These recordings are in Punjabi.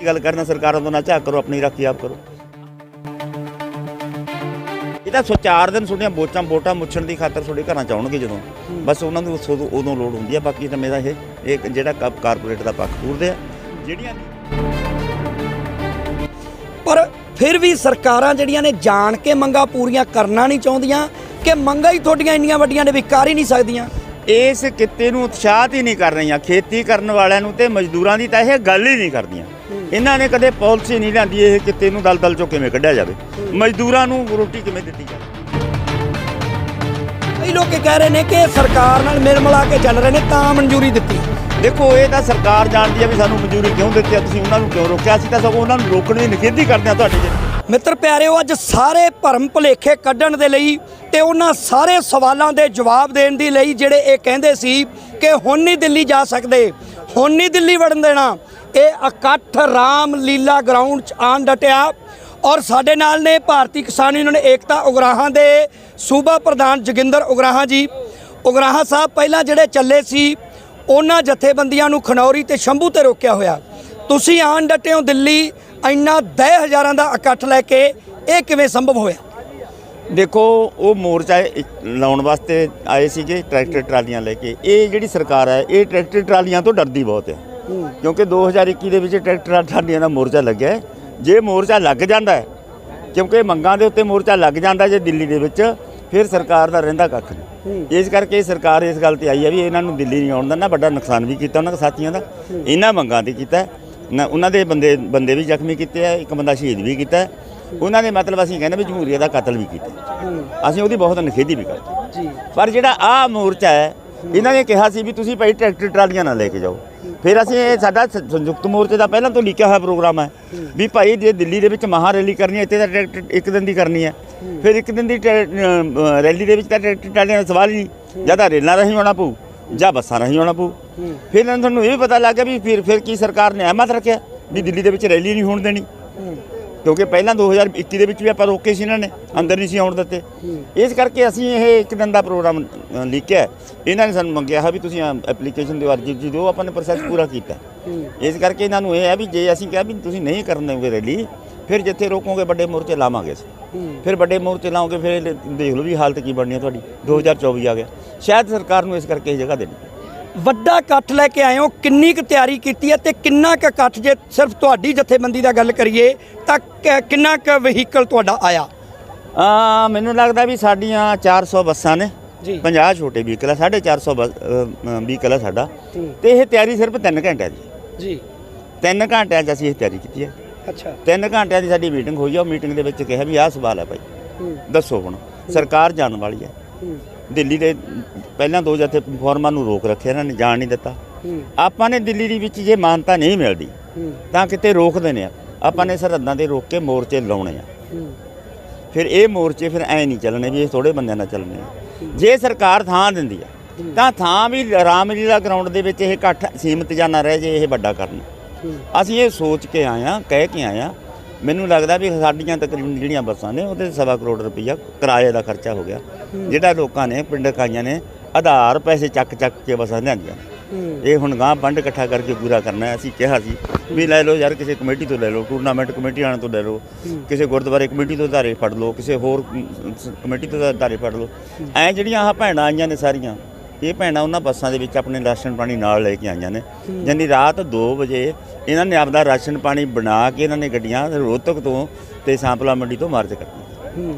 ਕੀ ਗੱਲ ਕਰਨਾ ਸਰਕਾਰਾਂ ਤੋਂ ਨਾ ਝਾਕ ਕਰੋ ਆਪਣੀ ਰਾਖੀ ਆਪ ਕਰੋ। ਇਹ ਤਾਂ ਸੋ ਚਾਰ ਦਿਨ ਤੁਹਾਡੀਆਂ ਵੋਟਾਂ ਵੋਟਾਂ ਮੁੱਛਣ ਦੀ ਖਾਤਰ ਤੁਹਾਡੇ ਘਰਾਂ ਚ ਆਉਣਗੇ ਜਦੋਂ। ਬਸ ਉਹਨਾਂ ਨੂੰ ਉਦੋਂ ਉਦੋਂ ਲੋੜ ਹੁੰਦੀ ਆ ਬਾਕੀ ਤਾਂ ਮੇਰਾ ਇਹ ਇਹ ਜਿਹੜਾ ਕਾਰਪੋਰੇਟ ਦਾ ਪੱਖ ਪੂਰਦੇ ਆ। ਜਿਹੜੀਆਂ ਪਰ ਫਿਰ ਵੀ ਸਰਕਾਰਾਂ ਜਿਹੜੀਆਂ ਨੇ ਜਾਣ ਕੇ ਮੰਗਾਂ ਪੂਰੀਆਂ ਕਰਨਾ ਨਹੀਂ ਚਾਹੁੰਦੀਆਂ ਕਿ ਮੰਗਾਂ ਹੀ ਤੁਹਾਡੀਆਂ ਇੰਨੀਆਂ ਵੱਡੀਆਂ ਨੇ ਵੀ ਕਰ ਹੀ ਨਹੀਂ ਸਕਦੀਆਂ। ਇਸ ਕਿੱਤੇ ਨੂੰ ਉਤਸ਼ਾਹਤ ਹੀ ਨਹੀਂ ਕਰ ਰਹੀਆਂ। ਖੇਤੀ ਕਰਨ ਵਾਲਿਆਂ ਨੂੰ ਤੇ ਮਜ਼ਦੂਰਾਂ ਦੀ ਤਾਂ ਇਹ ਗੱਲ ਹੀ ਨਹੀਂ ਕਰਦੀਆਂ। ਇਹਨਾਂ ਨੇ ਕਦੇ ਪਾਲਿਸੀ ਨਹੀਂ ਲਿਆਂਦੀ ਇਹ ਕਿੱਤੇ ਨੂੰ ਦਲਦਲ ਚੋਂ ਕਿਵੇਂ ਕੱਢਿਆ ਜਾਵੇ? ਮਜ਼ਦੂਰਾਂ ਨੂੰ ਰੋਟੀ ਕਿਵੇਂ ਦਿੱਤੀ ਜਾਵੇ? ਕਈ ਲੋਕ ਕਹਿ ਰਹੇ ਨੇ ਕਿ ਸਰਕਾਰ ਨਾਲ ਮਿਲ ਮਿਲਾ ਕੇ ਚੱਲ ਰਹੇ ਨੇ ਤਾਂ ਮਨਜ਼ੂਰੀ ਦਿੱਤੀ। ਦੇਖੋ ਇਹ ਤਾਂ ਸਰਕਾਰ ਜਾਣਦੀ ਆ ਵੀ ਸਾਨੂੰ ਮਨਜ਼ੂਰੀ ਕਿਉਂ ਦਿੱਤੀ ਆ ਤੁਸੀਂ ਉਹਨਾਂ ਨੂੰ ਕਿਉਂ ਰੋਕਿਆ? ਸੀ ਤਾਂ ਸਗੋਂ ਉਹਨਾਂ ਨੂੰ ਰੋਕਣ ਦੀ ਨਿਖੇਧੀ ਕਰਦੇ ਆ ਤੁਹਾਡੇ ਜਿਹੜੇ ਮਿੱਤਰ ਪਿਆਰਿਓ ਅੱਜ ਸਾਰੇ ਭਰਮ ਭੁਲੇਖੇ ਕੱਢਣ ਦੇ ਲਈ ਤੇ ਉਹਨਾਂ ਸਾਰੇ ਸਵਾਲਾਂ ਦੇ ਜਵਾਬ ਦੇਣ ਦੇ ਲਈ ਜਿਹੜੇ ਇਹ ਕਹਿੰਦੇ ਸੀ ਕਿ ਹੁਣ ਨਹੀਂ ਦਿੱਲੀ ਜਾ ਸਕਦੇ ਹੁਣ ਨਹੀਂ ਦਿੱਲੀ ਵੜਨ ਦੇਣਾ ਇਹ ਇਕੱਠ ਰਾਮ ਲੀਲਾ ਗਰਾਊਂਡ 'ਚ ਆਣ ਡਟਿਆ ਔਰ ਸਾਡੇ ਨਾਲ ਨੇ ਭਾਰਤੀ ਕਿਸਾਨ ਯੂਨੀਅਨ ਏਕਤਾ ਉਗਰਾਹਾਂ ਦੇ ਸੂਬਾ ਪ੍ਰਧਾਨ ਜੋਗਿੰਦਰ ਉਗਰਾਹਾਂ ਜੀ। ਉਗਰਾਹਾਂ ਸਾਹਿਬ ਪਹਿਲਾਂ ਜਿਹੜੇ ਚੱਲੇ ਸੀ, ਉਹਨਾਂ ਜਥੇਬੰਦੀਆਂ ਨੂੰ ਖਨੌਰੀ ਤੇ ਸ਼ੰਭੂ ਤੇ ਰੋਕਿਆ ਹੋਇਆ। ਤੁਸੀਂ ਆਣ ਡਟੇ ਹੋ ਦਿੱਲੀ, ਇੰਨਾ 10000 ਦਾ ਇਕੱਠ ਲੈ ਕੇ ਇਹ ਕਿਵੇਂ ਸੰਭਵ ਹੋਇਆ? ਦੇਖੋ, ਉਹ ਮੋਰਚਾ ਲਾਉਣ ਵਾਸਤੇ ਆਏ ਸੀਗੇ, ਟਰੈਕਟਰ ਟਰਾਲੀਆਂ ਲੈ ਕੇ। ਇਹ ਜਿਹੜੀ ਸਰਕਾਰ ਹੈ, ਇਹ ਟਰੈਕਟਰ ਟਰਾਲੀਆਂ ਤੋਂ ਡਰਦੀ ਬਹੁਤ ਹੈ। ਕਿਉਂਕਿ 2021 ਦੇ ਵਿੱਚ ਟਰੈਕਟਰ ਟਰਾਲੀਆਂ ਦਾ ਮੋਰਚਾ ਲੱਗਿਆ। ਜੇ ਮੋਰਚਾ ਲੱਗ ਜਾਂਦਾ ਹੈ ਕਿਉਂਕਿ ਮੰਗਾਂ ਦੇ ਉੱਤੇ ਮੋਰਚਾ ਲੱਗ ਜਾਂਦਾ ਜੇ ਦਿੱਲੀ ਦੇ ਵਿੱਚ ਫਿਰ ਸਰਕਾਰ ਦਾ ਰਹਿੰਦਾ ਕੱਖ ਨਹੀਂ। ਇਸ ਕਰਕੇ ਸਰਕਾਰ ਇਸ ਗੱਲ ਤੇ ਆਈ ਹੈ ਵੀ ਇਹਨਾਂ ਨੂੰ ਦਿੱਲੀ ਨਹੀਂ ਆਉਣ ਦੇਣਾ ਵੱਡਾ ਨੁਕਸਾਨ ਵੀ ਕੀਤਾ ਉਹਨਾਂ ਦੇ ਸਾਥੀਆਂ ਦਾ। ਇਹਨਾਂ ਮੰਗਾਂ ਤੇ ਕੀਤਾ। ਨਾ ਉਹਨਾਂ ਦੇ ਬੰਦੇ ਬੰਦੇ ਵੀ ਜ਼ਖਮੀ ਕੀਤੇ ਆ ਇੱਕ ਬੰਦਾ ਸ਼ਹੀਦ ਵੀ ਕੀਤਾ। ਉਹਨਾਂ ਦੇ ਮਤਲਬ ਅਸੀਂ ਕਹਿੰਦੇ ਵੀ ਜਮਹੂਰੀਅਤ ਦਾ ਕਤਲ ਵੀ ਕੀਤਾ ਅਸੀਂ ਉਹਦੀ ਬਹੁਤ ਨਿਖੇਧੀ ਵੀ ਕਰਦੇ ਪਰ ਜਿਹੜਾ ਆ ਮੋਰਚਾ ਹੈ। ਇਹਨਾਂ ਨੇ ਕਿਹਾ ਸੀ ਵੀ ਤੁਸੀਂ ਭਾਈ ਟਰੈਕਟਰ ਟਰਾਲੀਆਂ ਨਾ ਲੈ ਕੇ ਜਾਓ। ਫਿਰ ਅਸੀਂ ਇਹ ਸਾਡਾ ਸ- ਸੰਯੁਕਤ ਮੋਰਚੇ ਦਾ ਪਹਿਲਾਂ ਤੋਂ ਲਿਖਿਆ ਹੋਇਆ ਪ੍ਰੋਗਰਾਮ ਹੈ ਵੀ ਭਾਈ ਜੇ ਦਿੱਲੀ ਦੇ ਵਿੱਚ ਮਹਾ ਰੈਲੀ ਕਰਨੀ ਹੈ ਇੱਥੇ ਤਾਂ ਟਰੈਕਟਰ ਇੱਕ ਦਿਨ ਦੀ ਕਰਨੀ ਹੈ। ਫਿਰ ਇੱਕ ਦਿਨ ਦੀ ਟਰੈ- ਅ, ਰੈਲੀ ਦੇ ਵਿੱਚ ਤਾਂ ਟਰੈਕਟਰ ਟਰਾਲੀਆਂ ਦਾ ਸਵਾਲ ਹੀ ਨਹੀਂ। ਜਾਂ ਤਾਂ ਰੇਲਾਂ ਰਾਹੀਂ ਆਉਣਾ ਪਊ ਜਾਂ ਬੱਸਾਂ ਰਾਹੀਂ ਆਉਣਾ ਪਊ। ਫਿਰ ਇਹਨਾਂ ਨੂੰ ਤੁਹਾਨੂੰ ਇਹ ਵੀ ਪਤਾ ਲੱਗ ਗਿਆ ਵੀ ਫਿਰ ਫਿਰ ਕੀ ਸਰਕਾਰ ਨੇ ਅਹਿਮਤ ਰੱਖਿਆ ਵੀ ਦਿੱਲੀ ਦੇ ਵਿੱਚ ਰੈਲੀ ਨਹੀਂ ਹੋਣ ਦੇਣੀ। ਕਿਉਂਕਿ ਪਹਿਲਾਂ 2021 ਦੇ ਵਿੱਚ ਵੀ ਆਪਾਂ ਰੋਕੇ ਸੀ ਇਹਨਾਂ ਨੇ ਅੰਦਰ ਨਹੀਂ ਸੀ ਆਉਣ ਦਿੱਤੇ। ਇਸ ਕਰਕੇ ਅਸੀਂ ਇਹ ਇੱਕ ਦਿਨ ਦਾ ਪ੍ਰੋਗਰਾਮ ਲਿਖਿਆ। ਇਹਨਾਂ ਨੇ ਸਾਨੂੰ ਮੰਗਿਆ ਹੈ ਵੀ ਤੁਸੀਂ ਐਪਲੀਕੇਸ਼ਨ ਦਿਓ ਅਰਜੀ ਜੀ ਦਿਓ ਆਪਾਂ ਨੇ ਪ੍ਰੋਸੈਸ ਪੂਰਾ ਕੀਤਾ। ਇਸ ਕਰਕੇ ਇਹਨਾਂ ਨੂੰ ਇਹ ਹੈ ਵੀ ਜੇ ਅਸੀਂ ਕਿਹਾ ਵੀ ਤੁਸੀਂ ਨਹੀਂ ਕਰਨ ਦੇਵੋਗੇ ਰੈਲੀ ਫਿਰ ਜਿੱਥੇ ਰੋਕੋਗੇ ਵੱਡੇ ਮੋਰਚੇ ਲਾਵਾਂਗੇ ਅਸੀਂ। ਫਿਰ ਵੱਡੇ ਮੋਰਚੇ ਲਾਓਗੇ ਫਿਰ ਦੇਖ ਲਓ ਵੀ ਹਾਲਤ ਕੀ ਬਣਨੀ ਹੈ ਤੁਹਾਡੀ। 2024 ਆ ਗਿਆ। ਸ਼ਾਇਦ ਸਰਕਾਰ ਨੂੰ ਇਸ ਕਰਕੇ ਇਹ ਜਗ੍ਹਾ ਦੇਣੀ। ਵੱਡਾ ਇਕੱਠ ਲੈ ਕੇ ਆਏ ਹੋ ਕਿੰਨੀ ਕੁ ਤਿਆਰੀ ਕੀਤੀ ਹੈ ਤੇ ਕਿੰਨਾ ਕੁ ਇਕੱਠ ਜੇ ਸਿਰਫ ਤੁਹਾਡੀ ਜਥੇਬੰਦੀ ਦਾ ਗੱਲ ਕਰੀਏ ਤਾਂ ਕਿੰਨਾ ਕੁ ਵਹੀਕਲ ਤੁਹਾਡਾ ਆਇਆ? ਆ ਮੈਨੂੰ ਲੱਗਦਾ ਵੀ ਸਾਡੀਆਂ 400 ਬੱਸਾਂ ਨੇ। ਜੀ। 50 ਛੋਟੇ ਵਹੀਕਲ ਆ 450 ਵਹੀਕਲ ਆ ਸਾਡਾ। ਤੇ ਇਹ ਤਿਆਰੀ ਸਿਰਫ 3 ਘੰਟਿਆਂ ਦੀ। ਜੀ। 3 ਘੰਟਿਆਂ 'ਚ ਅਸੀਂ ਇਹ ਤਿਆਰੀ ਕੀਤੀ ਹੈ। ਅੱਛਾ। 3 ਘੰਟਿਆਂ ਦੀ ਸਾਡੀ ਮੀਟਿੰਗ ਹੋਈ ਆ ਮੀਟਿੰਗ ਦੇ ਵਿੱਚ ਕਿਹਾ ਵੀ ਆਹ ਸਵਾਲ ਹੈ ਭਾਈ। ਦੱਸੋ ਹੁਣ ਸਰਕਾਰ ਜਾਣ ਵਾਲੀ ਹੈ। ਦਿੱਲੀ ਦੇ ਪਹਿਲਾਂ ਦੋ ਜਥੇ ਫੋਰਮਾਂ ਨੂੰ ਰੋਕ ਰੱਖਿਆ ਇਹਨਾਂ ਨੇ ਜਾਣ ਨਹੀਂ ਦਿੱਤਾ। ਆਪਾਂ ਨੇ ਦਿੱਲੀ ਦੇ ਵਿੱਚ ਜੇ ਮਾਨਤਾ ਨਹੀਂ ਮਿਲਦੀ ਤਾਂ ਕਿਤੇ ਰੋਕਦੇ ਨੇ ਆਪਾਂ ਨੇ ਸਰਹੱਦਾਂ ਤੇ ਰੋਕ ਕੇ ਮੋਰਚੇ ਲਾਉਣੇ ਆ। ਫਿਰ ਇਹ ਮੋਰਚੇ ਫਿਰ ਐ ਨਹੀਂ ਚੱਲਣੇ ਵੀ ਇਹ ਥੋੜੇ ਬੰਦਿਆਂ ਨਾਲ ਚੱਲਣੇ ਆ। ਜੇ ਸਰਕਾਰ ਥਾਂ ਦਿੰਦੀ ਆ ਤਾਂ ਥਾਂ ਵੀ ਰਾਮਲੀਲਾ ਗਰਾਊਂਡ ਦੇ ਵਿੱਚ ਇਹ ਇਕੱਠ ਸੀਮਤ ਜਾਂ ਨਾ ਰਹਿ ਜੇ ਇਹ ਵੱਡਾ ਕਰਨ। ਅਸੀਂ ਇਹ ਸੋਚ ਕੇ ਆਏ ਆ ਕਹਿ ਕੇ ਆਏ ਆ ਮੈਨੂੰ ਲੱਗਦਾ ਵੀ ਸਾਡੀਆਂ ਤਕਰੀਬਨ ਜਿਹੜੀਆਂ ਬੱਸਾਂ ਨੇ, ਉਹਦੇ ਸਵਾ ਕਰੋੜ ਰੁਪਈਆ ਕਿਰਾਏ ਦਾ ਖਰਚਾ ਹੋ ਗਿਆ। ਜਿਹੜਾ ਲੋਕਾਂ ਨੇ, ਪਿੰਡ ਕਾਈਆਂ ਨੇ ਆਧਾਰ ਪੈਸੇ ਚੱਕ ਚੱਕ ਕੇ ਬੱਸਾਂ ਲਿਆਂਦੀਆਂ ਨੇ। ਇਹ ਹੁਣ ਗਾਂ ਬੰਡ ਇਕੱਠਾ ਕਰਕੇ ਪੂਰਾ ਕਰਨਾ ਹੈ। ਅਸੀਂ ਕਿਹਾ ਸੀ ਵੀ ਲੈ ਲਓ ਯਾਰ, ਕਿਸੇ ਕਮੇਟੀ ਤੋਂ ਲੈ ਲਓ, ਟੂਰਨਾਮੈਂਟ ਕਮੇਟੀ ਆਣ ਤੋਂ ਲੈ ਲਓ, ਕਿਸੇ ਗੁਰਦੁਆਰੇ ਕਮੇਟੀ ਤੋਂ ਧਾਰੇ ਫੜ ਲਓ, ਕਿਸੇ ਹੋਰ ਕਮੇਟੀ ਤੋਂ ਧਾਰੇ ਫੜ ਲਓ। ਐ ਜਿਹੜੀਆਂ ਆਹ ਭੈਣਾਂ ਆਈਆਂ ਨੇ ਸਾਰੀਆਂ ਇਹ ਭੈਣਾਂ ਉਹਨਾਂ ਬੱਸਾਂ ਦੇ ਵਿੱਚ ਆਪਣੇ ਰਾਸ਼ਨ ਪਾਣੀ ਨਾਲ ਲੈ ਕੇ ਆਈਆਂ ਨੇ। ਜਾਨੀ ਰਾਤ 2 ਵਜੇ ਇਹਨਾਂ ਨੇ ਆਪਦਾ ਰਾਸ਼ਨ ਪਾਣੀ ਬਣਾ ਕੇ ਇਹਨਾਂ ਨੇ ਗੱਡੀਆਂ ਰੋਹਤਕ ਤੋਂ ਤੇ ਸਾਂਪਲਾ ਮੰਡੀ ਤੋਂ ਮਾਰਚ ਕਰਤੀਆਂ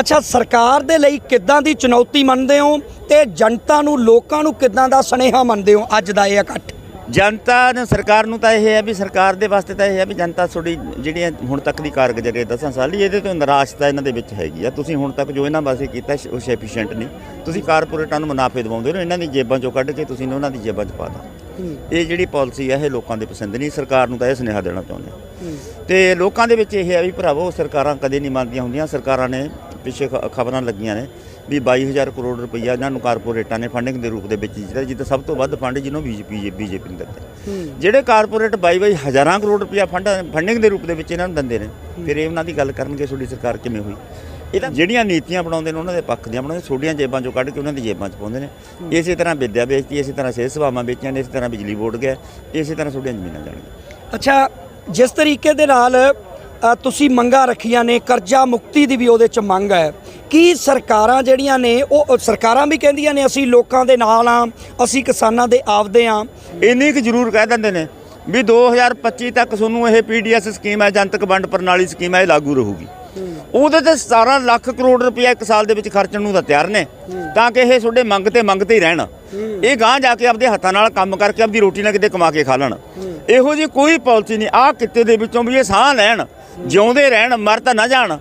ਅੱਛਾ ਸਰਕਾਰ ਦੇ ਲਈ ਕਿੱਦਾਂ ਦੀ ਚੁਣੌਤੀ ਮੰਨਦੇ ਹੋ ਤੇ ਜਨਤਾ ਨੂੰ ਲੋਕਾਂ ਨੂੰ ਕਿੱਦਾਂ ਦਾ ਸੁਨੇਹਾ ਮੰਨਦੇ ਹੋ? ਅੱਜ ਦਾ ਇਹ ਇਕੱਠ। ਜਨਤਾ ਨੂੰ ਸਰਕਾਰ ਨੂੰ ਤਾਂ ਇਹ ਹੈ ਵੀ ਸਰਕਾਰ ਦੇ ਵਾਸਤੇ ਤਾਂ ਇਹ ਹੈ ਵੀ ਜਨਤਾ ਤੁਹਾਡੀ ਜਿਹੜੀਆਂ ਹੁਣ ਤੱਕ ਦੀ ਕਾਰਗੁਜ਼ਾਰੀ 10 ਸਾਲ ਦੀ ਇਹਦੇ ਤੋਂ ਨਿਰਾਸ਼ਤਾ ਇਹਨਾਂ ਦੇ ਵਿੱਚ ਹੈਗੀ ਆ। ਤੁਸੀਂ ਹੁਣ ਤੱਕ ਜੋ ਇਹਨਾਂ ਵਾਸਤੇ ਕੀਤਾ ਉਹ ਸੈਫੀਸ਼ੀਐਂਟ ਨਹੀਂ। ਤੁਸੀਂ ਕਾਰਪੋਰੇਟਾਂ ਨੂੰ ਮੁਨਾਫੇ ਦਿਵਾਉਂਦੇ ਹੋ ਇਹਨਾਂ ਦੀ ਜੇਬਾਂ ਚੋਂ ਕੱਢ ਕੇ ਤੁਸੀਂ ਉਹਨਾਂ ਦੀ ਜੇਬਾਂ 'ਚ ਪਾਤਾ ਇਹ ਜਿਹੜੀ ਪਾਲਿਸੀ ਹੈ ਇਹ ਲੋਕਾਂ ਦੇ ਪਸੰਦ ਨਹੀਂ ਸਰਕਾਰ ਨੂੰ ਤਾਂ ਇਹ ਸੁਨੇਹਾ ਦੇਣਾ ਚਾਹੁੰਦੇ ਤੇ ਲੋਕਾਂ ਦੇ ਵਿੱਚ ਇਹ ਹੈ ਵੀ ਭਰਾਵੋ ਸਰਕਾਰਾਂ ਕਦੇ ਨਹੀਂ ਮੰਨਦੀਆਂ ਹੁੰਦੀਆਂ ਸਰਕਾਰਾਂ ਨੇ ਪਿੱਛੇ ਖਬਰਾਂ ਲੱਗੀਆਂ ਨੇ। ਵੀ 22000 ਕਰੋੜ ਰੁਪਈਆ ਇਹਨਾਂ ਨੂੰ ਕਾਰਪੋਰੇਟਾਂ ਨੇ ਫੰਡਿੰਗ ਦੇ ਰੂਪ ਦੇ ਵਿੱਚ ਦਿੱਤਾ ਜਿੱਦਾਂ ਸਭ ਤੋਂ ਵੱਧ ਫੰਡ ਜਿਹਨੂੰ ਬੀਜੇਪੀ ਬੀਜੇਪੀ ਨੇ ਦਿੱਤਾ। ਜਿਹੜੇ ਕਾਰਪੋਰੇਟ 22 22 ਹਜ਼ਾਰਾਂ ਕਰੋੜ ਰੁਪਈਆ ਫੰਡ ਫੰਡਿੰਗ ਦੇ ਰੂਪ ਦੇ ਵਿੱਚ ਇਹਨਾਂ ਨੂੰ ਦਿੰਦੇ ਨੇ ਫਿਰ ਇਹ ਉਹਨਾਂ ਦੀ ਗੱਲ ਕਰਨਗੇ ਤੁਹਾਡੀ ਸਰਕਾਰ ਕਿਵੇਂ ਹੋਈ। ਇਹ ਤਾਂ ਜਿਹੜੀਆਂ ਨੀਤੀਆਂ ਬਣਾਉਂਦੇ ਨੇ ਉਹਨਾਂ ਦੇ ਪੱਖ ਦੀਆਂ ਬਣਾਉਂਦੇ ਛੋਟੀਆਂ ਜੇਬਾਂ ਚੋਂ ਕੱਢ ਕੇ ਉਹਨਾਂ ਦੀ ਜੇਬਾਂ 'ਚ ਪਾਉਂਦੇ ਨੇ। ਇਸੇ ਤਰ੍ਹਾਂ ਵਿਦਿਆ ਵੇਚਤੀ ਇਸੇ ਤਰ੍ਹਾਂ ਸਿਹਤ ਸੇਵਾਵਾਂ ਵੇਚੀਆਂ ਨੇ ਇਸੇ ਤਰ੍ਹਾਂ ਬਿਜਲੀ ਬੋਰਡ ਗਿਆ ਇਸੇ ਤਰ੍ਹਾਂ ਤੁਹਾਡੀਆਂ ਜ਼ਮੀਨਾਂ ਜਾਣਗੀਆਂ। ਅੱਛਾ ਜਿਸ ਤਰੀਕੇ ਦੇ ਨਾਲ ਤੁਸੀਂ ਮੰਗਾਂ ਰੱਖੀਆਂ ਨੇ ਕਰਜ਼ਾ ਮੁਕਤੀ ਦੀ ਵੀ ਉਹਦੇ ਚ ਮੰਗ ਹੈ। ਕੀ ਸਰਕਾਰਾਂ ਜਿਹੜੀਆਂ ਨੇ ਉਹ ਸਰਕਾਰਾਂ ਵੀ ਕਹਿੰਦੀਆਂ ਨੇ ਅਸੀਂ ਲੋਕਾਂ ਦੇ ਨਾਲ ਆ ਅਸੀਂ ਕਿਸਾਨਾਂ ਦੇ ਆਪਦੇ ਆ। ਇੰਨੀ ਕੁ ਜ਼ਰੂਰ ਕਹਿ ਦਿੰਦੇ ਨੇ ਵੀ 2025 ਤੱਕ ਤੁਹਾਨੂੰ ਇਹ ਪੀਡੀਐਸ ਸਕੀਮ ਹੈ ਜਨਤਕ ਵੰਡ ਪ੍ਰਣਾਲੀ ਸਕੀਮ ਹੈ ਇਹ ਲਾਗੂ ਰਹੂਗੀ। ਉਹਦੇ ਤੇ 17 ਲੱਖ ਕਰੋੜ ਰੁਪਇਆ ਇੱਕ ਸਾਲ ਦੇ ਵਿੱਚ ਖਰਚਣ ਨੂੰ ਤਾਂ ਤਿਆਰ ਨੇ ਤਾਂ ਕਿ ਇਹ ਤੁਹਾਡੇ ਮੰਗ ਤੇ ਮੰਗਤੇ ਹੀ ਰਹਿਣ। ਇਹ ਗਾਂ ਜਾ ਕੇ ਆਪਦੇ ਹੱਥਾਂ ਨਾਲ ਕੰਮ ਕਰਕੇ ਆਪਦੀ ਰੋਟੀ ਨਾਲ ਕਿਤੇ ਕਮਾ ਕੇ ਖਾ ਲੈਣ। ਇਹੋ ਜੀ ਕੋਈ ਪਾਲਿਸੀ ਨਹੀਂ ਆਹ ਕਿੱਤੇ ਦੇ ਵਿੱਚੋਂ ਵੀ ਇਹ ਸਾਹ ਲੈਣ ਜਿਉਂਦੇ ਰਹਿਣ ਮਰ ਤਾਂ ਨਾ ਜਾਣ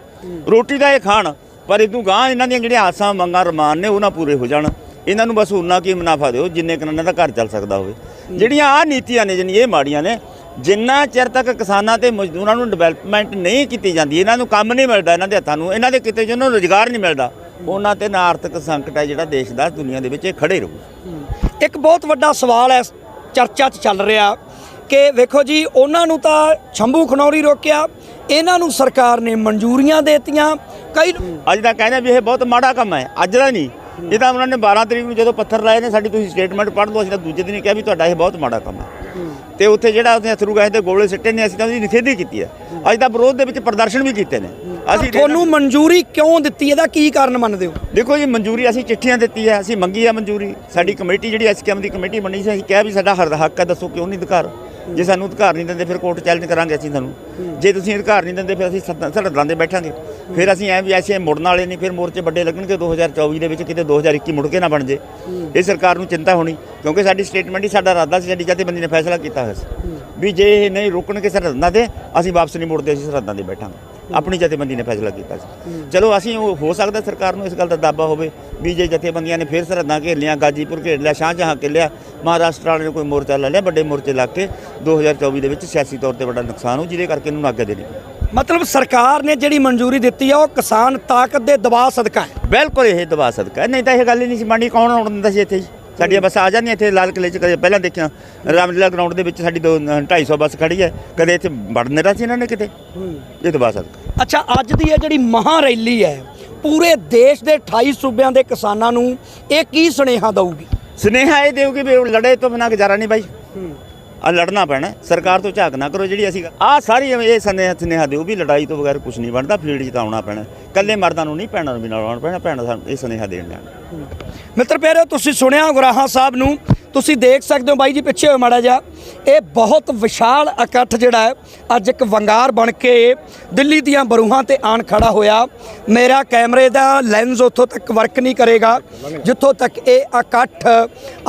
ਰੋਟੀ ਦਾ ਇਹ ਖਾਣ। ਪਰ ਇਦੋਂ ਗਾਂ ਇਹਨਾਂ ਦੀਆਂ ਜਿਹੜੀਆਂ ਆਸਾਂ ਮੰਗਾਂ ਰਮਾਨ ਨੇ ਉਹਨਾਂ ਪੂਰੇ ਹੋ ਜਾਣ। ਇਹਨਾਂ ਨੂੰ ਬਸ ਉਨਾ ਕੀ ਮੁਨਾਫਾ ਦਿਓ, ਜਿੰਨੇ ਕੁ ਇਹਨਾਂ ਦਾ ਘਰ ਚੱਲ ਸਕਦਾ ਹੋਵੇ। ਜਿਹੜੀਆਂ ਆ ਨੀਤੀਆਂ ਨੇ, ਜਿਹੜੀਆਂ ਇਹ ਮਾੜੀਆਂ ਨੇ, ਜਿੰਨਾ ਚਿਰ ਤੱਕ ਕਿਸਾਨਾਂ ਤੇ ਮਜ਼ਦੂਰਾਂ ਨੂੰ ਡਿਵੈਲਪਮੈਂਟ ਨਹੀਂ ਕੀਤੀ ਜਾਂਦੀ, ਇਹਨਾਂ ਨੂੰ ਕੰਮ ਨਹੀਂ ਮਿਲਦਾ ਇਹਨਾਂ ਦੇ ਹੱਥਾਂ ਨੂੰ, ਇਹਨਾਂ ਦੇ ਕਿਤੇ ਜਿਹਨਾਂ ਨੂੰ ਰੁਜ਼ਗਾਰ ਨਹੀਂ ਮਿਲਦਾ, ਉਹਨਾਂ ਤੇ ਨਾ ਆਰਥਿਕ ਸੰਕਟ ਹੈ ਜਿਹੜਾ ਦੇਸ਼ ਦਾ, ਦੁਨੀਆ ਦੇ ਵਿੱਚ ਇਹ ਖੜੇ ਰਹੂ। ਇੱਕ ਬਹੁਤ ਵੱਡਾ ਸਵਾਲ ਹੈ, ਚਰਚਾ 'ਚ ਚੱਲ ਰਿਹਾ ਕਿ ਵੇਖੋ ਜੀ, ਉਹਨਾਂ ਨੂੰ ਤਾਂ ਸ਼ੰਭੂ ਖਨੌਰੀ ਰੋਕਿਆ, ਇਹਨਾਂ ਨੂੰ ਸਰਕਾਰ ਨੇ ਮਨਜ਼ੂਰੀਆਂ ਦੇਤੀਆਂ ਕਈ ਅੱਜ ਦਾ ਕਹਿੰਦੇ ਵੀ ਇਹ ਬਹੁਤ ਮਾੜਾ ਕੰਮ ਹੈ ਅੱਜ ਦਾ ਨਹੀਂ। ਇਹ ਤਾਂ ਉਹਨਾਂ ਨੇ 12 ਤਰੀਕ ਨੂੰ ਜਦੋਂ ਪੱਥਰ ਲਾਏ ਨੇ ਸਾਡੀ ਤੁਸੀਂ ਸਟੇਟਮੈਂਟ ਪੜ੍ਹ ਲਓ ਅਸੀਂ ਤਾਂ ਦੂਜੇ ਦਿਨ ਹੀ ਕਿਹਾ ਵੀ ਤੁਹਾਡਾ ਇਹ ਬਹੁਤ ਮਾੜਾ ਕੰਮ ਹੈ। ਤੇ ਉੱਥੇ ਜਿਹੜਾ ਉਹਨੇ ਅਥਰੂ ਗੈਸ ਦੇ ਗੋਲੇ ਸਿੱਟੇ ਨੇ ਅਸੀਂ ਤਾਂ ਉਹਦੀ ਨਿਖੇਧੀ ਕੀਤੀ ਹੈ। ਅੱਜ ਦਾ ਵਿਰੋਧ ਦੇ ਵਿੱਚ ਪ੍ਰਦਰਸ਼ਨ ਵੀ ਕੀਤੇ ਨੇ। ਅਸੀਂ ਤੁਹਾਨੂੰ ਮਨਜ਼ੂਰੀ ਕਿਉਂ ਦਿੱਤੀ? ਇਹਦਾ ਕੀ ਕਾਰਨ ਮੰਨਦੇ ਹੋ? ਦੇਖੋ ਜੀ ਮਨਜ਼ੂਰੀ ਅਸੀਂ ਚਿੱਠੀਆਂ ਦਿੱਤੀ ਹੈ ਅਸੀਂ ਮੰਗੀ ਹੈ ਮਨਜ਼ੂਰੀ। ਸਾਡੀ ਕਮੇਟੀ ਜਿਹੜੀ ਐਸਕੇਐਮ ਦੀ ਕਮੇਟੀ ਬਣੀ ਸੀ ਅਸੀਂ ਕਿਹਾ ਵੀ ਸਾਡਾ ਹਰ ਹੱਕ ਹੈ ਦੱਸੋ ਕਿਉਂ ਨਹੀਂ ਅਧਿਕਾਰ? ਜੇ ਸਾਨੂੰ ਅਧਿਕਾਰ ਨਹੀਂ ਦਿੰਦੇ, ਫਿਰ ਕੋਰਟ ਚੈਲੰਜ ਕਰਾਂਗੇ ਅਸੀਂ ਤੁਹਾਨੂੰ। ਜੇ ਤੁਸੀਂ ਅਧਿਕਾਰ ਨਹੀਂ ਦਿੰਦੇ, ਫਿਰ ਅਸੀਂ ਸਰਹੱਦਾਂ ਦੇ ਬੈਠਾਂਗੇ। ਫਿਰ ਅਸੀਂ ਐ ਵੀ ਐਸੇ ਮੁੜਨ ਵਾਲੇ ਨਹੀਂ, ਫਿਰ ਮੋਰਚੇ ਵੱਡੇ ਲੱਗਣਗੇ 2024 ਦੇ ਵਿੱਚ, ਕਿਤੇ 2021 ਮੁੜ ਕੇ ਨਾ ਬਣ ਜੇ। ਇਹ ਸਰਕਾਰ ਨੂੰ ਚਿੰਤਾ ਹੋਣੀ, ਕਿਉਂਕਿ ਸਾਡੀ ਸਟੇਟਮੈਂਟ ਹੀ ਸਾਡਾ ਇਰਾਦਾ ਸੀ, ਸਾਡੀ ਜਥੇਬੰਦੀ ਨੇ ਫੈਸਲਾ ਕੀਤਾ ਹੋਇਆ ਸੀ। ਵੀ ਜੇ ਇਹ ਨਹੀਂ ਰੁਕਣਗੇ ਸਰਹੱਦਾਂ 'ਤੇ ਅਸੀਂ ਵਾਪਸ ਨਹੀਂ ਮੁੜਦੇ, ਅਸੀਂ ਸਰਹੱਦਾਂ ਦੇ ਬੈਠਾਂਗੇ। ਆਪਣੀ ਜਥੇਬੰਦੀ ਨੇ ਫੈਸਲਾ ਕੀਤਾ ਸੀ ਚਲੋ ਅਸੀਂ ਉਹ ਹੋ ਸਕਦਾ ਸਰਕਾਰ ਨੂੰ ਇਸ ਗੱਲ ਦਾ ਦਾਬਾ ਹੋਵੇ ਵੀ ਜੇ ਜਥੇਬੰਦੀਆਂ ਨੇ ਫਿਰ ਸਰਹੱਦਾਂ ਘੇਰ ਲਿਆ ਗਾਜੀਪੁਰ ਘੇਰ ਲਿਆ ਸ਼ਾਹਜਹਾਂ ਕੇ ਲਿਆ ਮਹਾਰਾਸ਼ਟਰ ਵਾਲੇ ਨੇ ਕੋਈ ਮੋਰਚਾ ਲੈ ਲਿਆ ਵੱਡੇ ਮੋਰਚੇ ਲਾ ਕੇ 2024 ਦੇ ਵਿੱਚ ਸਿਆਸੀ ਤੌਰ ਤੇ ਵੱਡਾ ਨੁਕਸਾਨ ਹੋ ਜਿਹਦੇ ਕਰਕੇ ਇਹਨੂੰ ਅੱਗੇ ਦੇਣੀ। ਮਤਲਬ ਸਰਕਾਰ ਨੇ ਜਿਹੜੀ ਮਨਜ਼ੂਰੀ ਦਿੱਤੀ ਆ ਉਹ ਕਿਸਾਨ ਤਾਕਤ ਦੇ ਦਬਾਅ ਸਦਕਾ ਹੈ ਬਿਲਕੁਲ ਇਹ ਦਬਾ ਸਦਕਾ। ਨਹੀਂ ਤਾਂ ਇਹ ਗੱਲ ਹੀ ਨਹੀਂ ਸੀ ਮੰਡੀ ਕੌਣ ਆਉਣ ਦਿੰਦਾ ਸੀ ਇੱਥੇ ਜੀ ਸਾਡੀਆਂ ਬੱਸਾਂ ਆ ਜਾਂਦੀਆਂ ਇੱਥੇ ਲਾਲ ਕਿਲੇ 'ਚ ਕਦੇ ਪਹਿਲਾਂ ਦੇਖਿਆ। ਰਾਮਲੀਲਾ ਗਰਾਊਂਡ ਦੇ ਵਿੱਚ ਸਾਡੀ ਦੋ 250 ਬੱਸ ਖੜੀ ਹੈ। ਕਦੇ ਇੱਥੇ ਵੜਨ ਨਹੀਂ ਸੀ ਇਹਨਾਂ ਨੇ ਕਿਤੇ? ਇਹ ਦਬਾ ਸਦਕਾ ਅੱਛਾ ਅੱਜ ਦੀ ਇਹ ਜਿਹੜੀ ਮਹਾ ਰੈਲੀ ਹੈ ਪੂਰੇ ਦੇਸ਼ ਦੇ 28 ਸੂਬਿਆਂ ਦੇ ਕਿਸਾਨਾਂ ਨੂੰ ਇਹ ਕੀ ਸੁਨੇਹਾ ਦਊਗੀ? ਸੁਨੇਹਾ ਇਹ ਕਿ ਵੀ ਲੜੇ ਤੋਂ ਬਿਨਾਂ ਗੁਜ਼ਾਰਾ ਨਹੀਂ ਬਾਈ। ਆ ਲੜਨਾ ਪੈਣਾ, ਸਰਕਾਰ ਤੋਂ ਝਾਕ ਨਾ ਕਰੋ ਜਿਹੜੀ ਅਸੀਂ ਆ ਸਾਰੀ ਇਹ ਸੁਨੇਹਾ ਸੁਨੇਹਾ ਦਿਓ ਵੀ ਲੜਾਈ ਤੋਂ ਬਗੈਰ ਕੁਝ ਨਹੀਂ ਬਣਦਾ, ਫੀਲਡ 'ਚ ਤਾਂ ਆਉਣਾ ਪੈਣਾ ਕੱਲੇ ਮਰਦਾਂ ਨੂੰ ਨਹੀਂ ਭੈਣਾਂ ਨੂੰ ਵੀ ਨਾਲ ਆਉਣਾ ਪੈਣਾ, ਭੈਣਾਂ ਸਾਨੂੰ ਇਹ ਸੁਨੇਹਾ ਦੇਣ ਜਾਣਾ। ਮਿੱਤਰ ਪਿਆਰਿਓ, ਤੁਸੀਂ ਸੁਣਿਆ ਗੁਰਾਹਾ ਸਾਹਿਬ ਨੂੰ, ਤੁਸੀਂ ਦੇਖ ਸਕਦੇ ਹੋ ਬਾਈ ਜੀ ਪਿੱਛੇ ਹੋਏ ਮਾੜਾ ਜਿਹਾ, ਇਹ ਬਹੁਤ ਵਿਸ਼ਾਲ ਇਕੱਠ ਜਿਹੜਾ ਹੈ, ਅੱਜ ਇੱਕ ਵੰਗਾਰ ਬਣ ਕੇ ਦਿੱਲੀ ਦੀਆਂ ਬਰੂਹਾਂ ਤੇ ਆਣ ਖੜਾ ਹੋਇਆ। ਮੇਰਾ ਕੈਮਰੇ ਦਾ ਲੈਂਸ ਉੱਥੋਂ ਤੱਕ ਵਰਕ ਨਹੀਂ ਕਰੇਗਾ, ਜਿੱਥੋਂ ਤੱਕ ਇਹ ਇਕੱਠ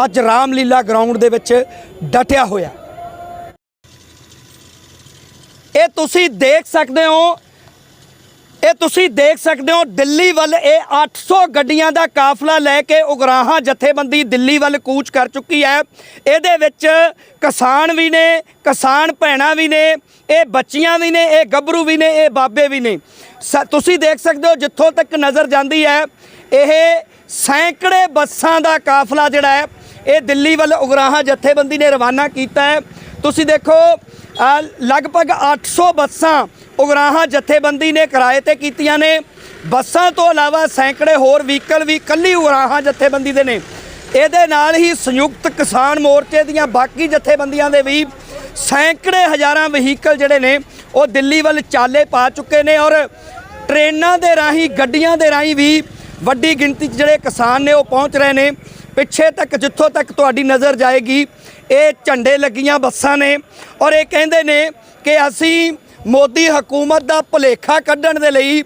ਅੱਜ ਰਾਮਲੀਲਾ ਗਰਾਊਂਡ ਦੇ ਵਿੱਚ ਡਟਿਆ ਹੋਇਆ। ਇਹ ਤੁਸੀਂ ਦੇਖ ਸਕਦੇ ਹੋ, ਇਹ ਤੁਸੀਂ ਦੇਖ ਸਕਦੇ ਹੋ, ਦਿੱਲੀ ਵੱਲ ਇਹ 800 ਗੱਡੀਆਂ ਦਾ ਕਾਫਲਾ ਲੈ ਕੇ ਉਗਰਾਹਾਂ ਜਥੇਬੰਦੀ ਦਿੱਲੀ ਵੱਲ ਕੂਚ ਕਰ ਚੁੱਕੀ ਹੈ। ਇਹਦੇ ਵਿੱਚ ਕਿਸਾਨ ਵੀ ਨੇ, ਕਿਸਾਨ ਭੈਣਾਂ ਵੀ ਨੇ, ਇਹ ਬੱਚੀਆਂ ਵੀ ਨੇ, ਇਹ ਗੱਭਰੂ ਵੀ ਨੇ, ਇਹ ਬਾਬੇ ਵੀ ਨੇ। ਸ- ਤੁਸੀਂ ਦੇਖ ਸਕਦੇ ਹੋ ਜਿੱਥੋਂ ਤੱਕ ਨਜ਼ਰ ਜਾਂਦੀ ਹੈ, ਇਹ ਸੈਂਕੜੇ ਬੱਸਾਂ ਦਾ ਕਾਫਲਾ ਜਿਹੜਾ ਹੈ, ਇਹ ਦਿੱਲੀ ਵੱਲ ਉਗਰਾਹਾਂ ਜਥੇਬੰਦੀ ਨੇ ਰਵਾਨਾ ਕੀਤਾ ਹੈ। ਤੁਸੀਂ ਦੇਖੋ ਲਗਭਗ 800 ਬੱਸਾਂ ਉਗਰਾਹਾਂ ਜਥੇਬੰਦੀ ਨੇ ਕਿਰਾਏ ਤੇ ਕੀਤੀਆਂ ਨੇ। ਬੱਸਾਂ ਤੋਂ ਇਲਾਵਾ ਸੈਂਕੜੇ ਹੋਰ ਵਹੀਕਲ ਵੀ ਕੱਲੀ ਉਗਰਾਹਾਂ ਜਥੇਬੰਦੀ ਦੇ ਨੇ। ਇਹਦੇ ਨਾਲ ਹੀ ਸੰਯੁਕਤ ਕਿਸਾਨ ਮੋਰਚੇ ਦੀਆਂ ਬਾਕੀ ਜਥੇਬੰਦੀਆਂ ਦੇ ਵੀ ਸੈਂਕੜੇ ਹਜ਼ਾਰਾਂ ਵਹੀਕਲ ਜਿਹੜੇ ਨੇ, ਉਹ ਦਿੱਲੀ ਵੱਲ ਚਾਲੇ ਪਾ ਚੁੱਕੇ ਨੇ ਔਰ ਟ੍ਰੇਨਾਂ ਦੇ ਰਾਹੀਂ, ਗੱਡੀਆਂ ਦੇ ਰਾਹੀਂ ਵੀ ਵੱਡੀ ਗਿਣਤੀ 'ਚ ਜਿਹੜੇ ਕਿਸਾਨ ਨੇ, ਉਹ ਪਹੁੰਚ ਰਹੇ ਨੇ। ਪਿੱਛੇ ਤੱਕ, ਜਿੱਥੋਂ ਤੱਕ ਤੁਹਾਡੀ ਨਜ਼ਰ ਜਾਏਗੀ, ਇਹ ਝੰਡੇ ਲੱਗੀਆਂ ਬੱਸਾਂ ਨੇ ਔਰ ਇਹ ਕਹਿੰਦੇ ਨੇ ਕਿ ਅਸੀਂ ਮੋਦੀ ਹਕੂਮਤ ਦਾ ਭੁਲੇਖਾ ਕੱਢਣ ਦੇ ਲਈ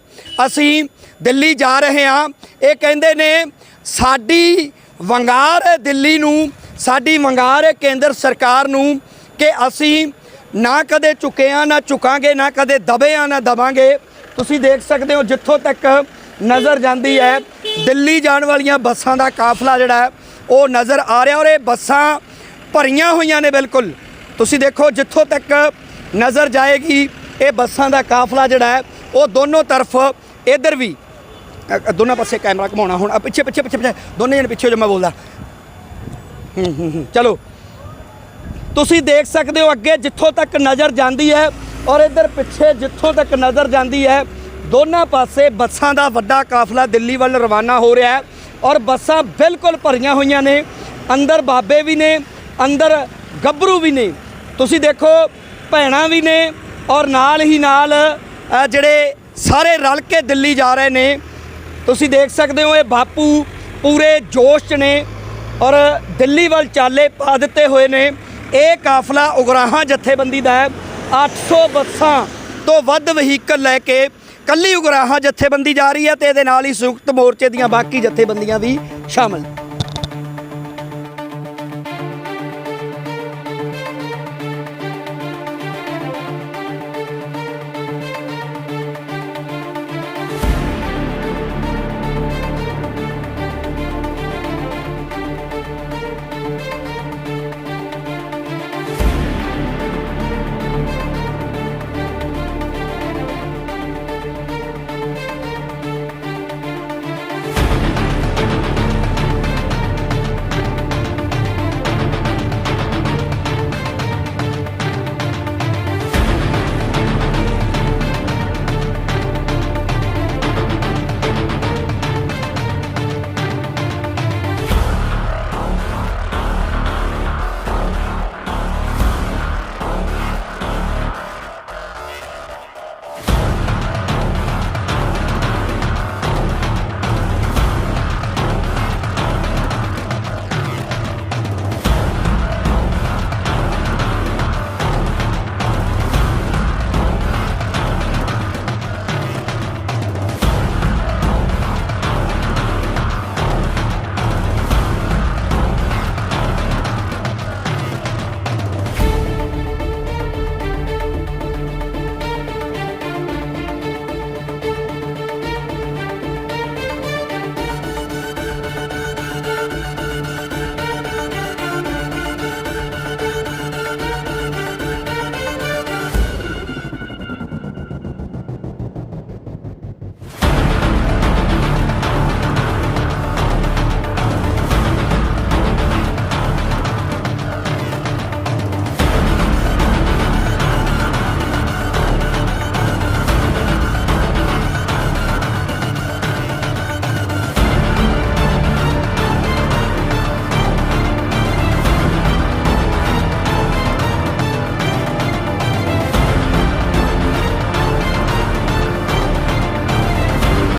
ਅਸੀਂ ਦਿੱਲੀ ਜਾ ਰਹੇ ਹਾਂ। ਇਹ ਕਹਿੰਦੇ ਨੇ, ਸਾਡੀ ਵੰਗਾਰ ਹੈ ਦਿੱਲੀ ਨੂੰ, ਸਾਡੀ ਵੰਗਾਰ ਹੈ ਕੇਂਦਰ ਸਰਕਾਰ ਨੂੰ ਕਿ ਅਸੀਂ ਨਾ ਕਦੇ ਝੁਕੇ ਆ ਨਾ ਝੁਕਾਂਗੇ, ਨਾ ਕਦੇ ਦਬੇ ਆ ਨਾ ਦਬਾਂਗੇ। ਤੁਸੀਂ ਦੇਖ ਸਕਦੇ ਹੋ ਜਿੱਥੋਂ ਤੱਕ ਨਜ਼ਰ ਜਾਂਦੀ ਹੈ। ਦਿੱਲੀ ਜਾਣ ਵਾਲੀਆਂ ਬੱਸਾਂ ਦਾ ਕਾਫਲਾ ਜਿਹੜਾ ਉਹ ਨਜ਼ਰ ਆ ਰਿਹਾ ਔਰ ਇਹ ਬੱਸਾਂ ਭਰੀਆਂ ਹੋਈਆਂ ਨੇ ਬਿਲਕੁਲ। ਤੁਸੀਂ ਦੇਖੋ ਜਿੱਥੋਂ ਤੱਕ ਨਜ਼ਰ ਜਾਏਗੀ, ਇਹ ਬੱਸਾਂ ਦਾ ਕਾਫਲਾ ਜਿਹੜਾ ਉਹ ਦੋਨੋਂ ਤਰਫ ਇਧਰ ਵੀ ਦੋਨਾਂ ਪਾਸੇ ਕੈਮਰਾ ਘਮਾਉਣਾ ਹੁਣ ਪਿੱਛੇ ਪਿੱਛੇ ਪਿੱਛੇ ਪਿੱਛੇ, ਦੋਨੇ ਜਣੇ ਪਿੱਛੇ ਹੋ ਮੈਂ ਬੋਲਦਾ। ਚਲੋ। ਤੁਸੀਂ ਦੇਖ ਸਕਦੇ ਹੋ ਅੱਗੇ ਜਿੱਥੋਂ ਤੱਕ ਨਜ਼ਰ ਜਾਂਦੀ ਹੈ ਔਰ ਇੱਧਰ ਪਿੱਛੇ ਜਿੱਥੋਂ ਤੱਕ ਨਜ਼ਰ ਜਾਂਦੀ ਹੈ ਦੋਨਾਂ ਪਾਸੇ ਬੱਸਾਂ ਦਾ ਵੱਡਾ ਕਾਫਲਾ ਦਿੱਲੀ ਵੱਲ ਰਵਾਨਾ ਹੋ ਰਿਹਾ ਹੈ ਔਰ ਬੱਸਾਂ ਬਿਲਕੁਲ ਭਰੀਆਂ ਹੋਈਆਂ ਨੇ। ਅੰਦਰ ਬਾਬੇ ਵੀ ਨੇ, ਅੰਦਰ ਗੱਭਰੂ ਵੀ ਨੇ। ਤੁਸੀਂ ਦੇਖੋ, ਭੈਣਾਂ ਵੀ ਨੇ ਔਰ ਨਾਲ ਹੀ ਨਾਲ ਜਿਹੜੇ ਸਾਰੇ ਰਲ ਕੇ ਦਿੱਲੀ ਜਾ ਰਹੇ ਨੇ। ਤੁਸੀਂ ਦੇਖ ਸਕਦੇ ਹੋ, ਇਹ ਬਾਪੂ ਪੂਰੇ ਜੋਸ਼ 'ਚ ਨੇ ਔਰ ਦਿੱਲੀ ਵੱਲ ਚਾਲੇ ਪਾ ਦਿੱਤੇ ਹੋਏ ਨੇ। ਇਹ ਕਾਫਲਾ ਉਗਰਾਹਾਂ ਜਥੇਬੰਦੀ ਦਾ ਹੈ। 800 ਬੱਸਾਂ ਤੋਂ ਵੱਧ ਵਹੀਕਲ ਲੈ ਕੇ ਕੱਲੀ ਉਗਰਾਹਾਂ ਜਥੇਬੰਦੀ ਜਾ ਰਹੀ ਹੈ ਤੇ ਇਹਦੇ ਨਾਲ ਹੀ ਸੰਯੁਕਤ ਮੋਰਚੇ ਦੀਆਂ ਬਾਕੀ ਜਥੇਬੰਦੀਆਂ ਵੀ ਸ਼ਾਮਲ